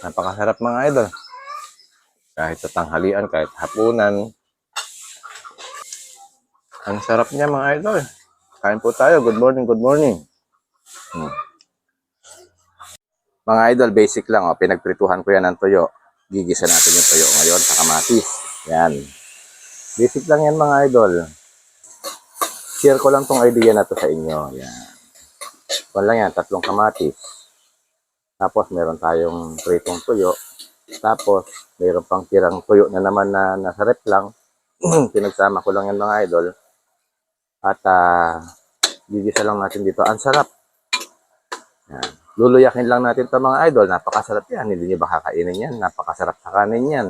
Napakasarap mga idol. Kahit sa tanghalian, kahit hapunan. Ang sarap niya mga idol. Kain po tayo. Good morning, good morning. Hmm. Mga idol, basic lang. Oh. Pinagprituhan ko yan ng tuyo. Gigisa natin yung tuyo ngayon sa kamatis. Yan. Basic lang yan mga idol. Share ko lang tong idea na to sa inyo. Yan. Wala yan, tatlong kamatis. Tapos meron tayong pritong tuyo. Tapos meron pang tirang tuyo na naman na nasa rep lang. Pinagsama ko lang yan mga idol. At ah, gigisa lang natin dito. Ang sarap. Yan. Luluyakin lang natin to mga idol. Napakasarap yan. Hindi nyo ba kakainin yan? Napakasarap sa kanin yan.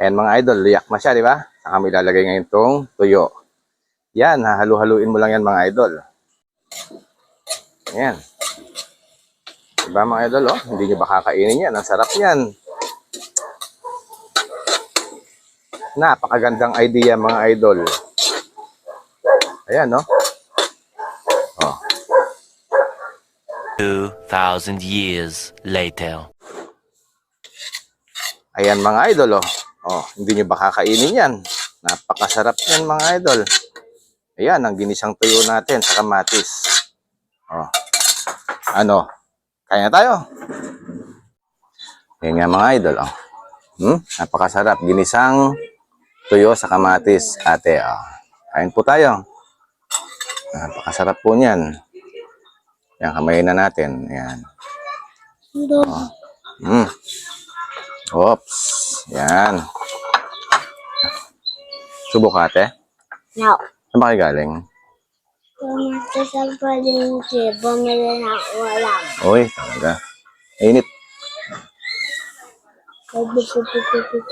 Ayan mga idol, liyak na siya, di ba? Saka may lalagay ngayon tong tuyo. Yan, hahalu-haluin mo lang yan mga idol. Ayan. Diba mga idol, oh? Hindi nyo ba kakainin yan? Ang sarap yan. Napakagandang idea mga idol. Ayan, no? Oh. 2,000 years later. Ayan mga idol, oh. Oh, hindi nyo ba kakainin yan? Napakasarap yan mga idol. Ayan, ang ginisang tuyo natin sa kamatis. Oh. Ano? Kaya tayo. Ayan nga mga idol, oh. Hmm? Napakasarap. Ginisang tuyo sa kamatis, ate. Oh. Kain po tayo. Napakasarap po niyan. Yan, kamayin na natin. Ayan. Mm. Oops. Yan. Subok ate. No. Saan ba kayo galing? Sa palengke, bumili ng ulam. Uy, talaga. Init.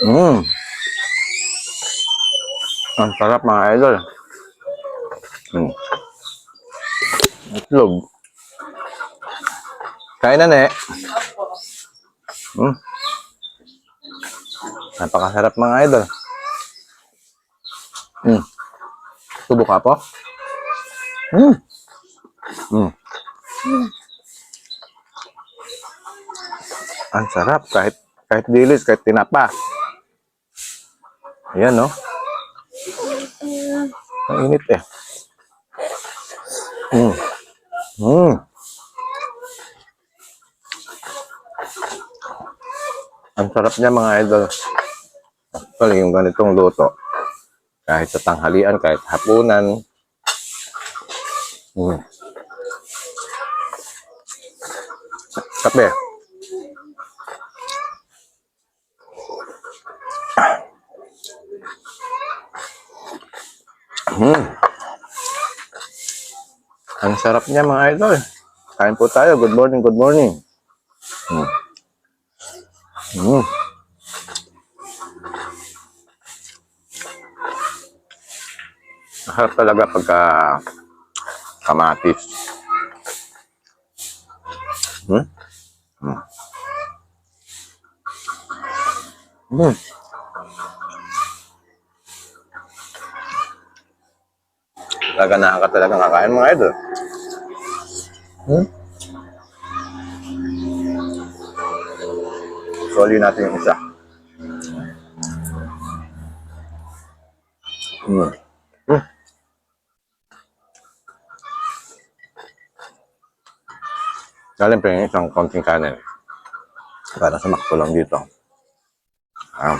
Mm. Ang sarap mga idol. Mm. Itlog. Kain na, ne. Mm. Napakasarap mga idol. Mm. Subok ka po? Mm. Mm. Ang sarap kahit kahit dilis, kahit tinapa. Ayan, no? Ang init eh. Mm. Mm. Ang sarap niya mga idol. Actually, yung ganitong luto. Kahit sa tanghalian, kahit hapunan. Mm. Kape. Hmm. Ang sarap niya mga idol. Kain po tayo. Good morning, good morning. Hmm. Hmm. Masarap talaga pagka kamatis. Hmm? Hmm. Hmm. Talaga nakaka talaga kakain mga idol. Hmm? Soli natin yung isa. Hmm. Hmm. Yung isang konting kanin. Para sa makto lang dito. Ah.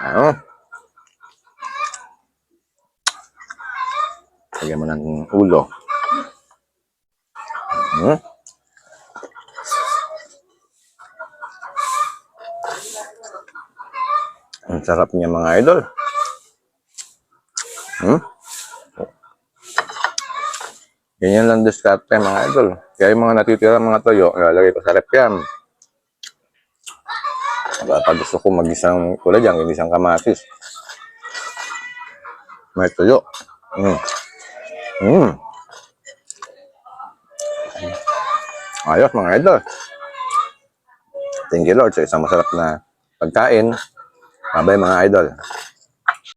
Ah. Lagyan mo ng ulo. Hmm? Ang sarap niya mga idol. Hmm? Ganyan lang diskarte mga idol. Kaya yung mga natitira mga toyo, ilalagay ko sa rep yan. Pag gusto ko mag-isang kulay dyan, isang kamatis. May tuyo. Mm. Mm. Ayos mga idol. Thank you Lord sa isang masarap na pagkain. Babay mga idol.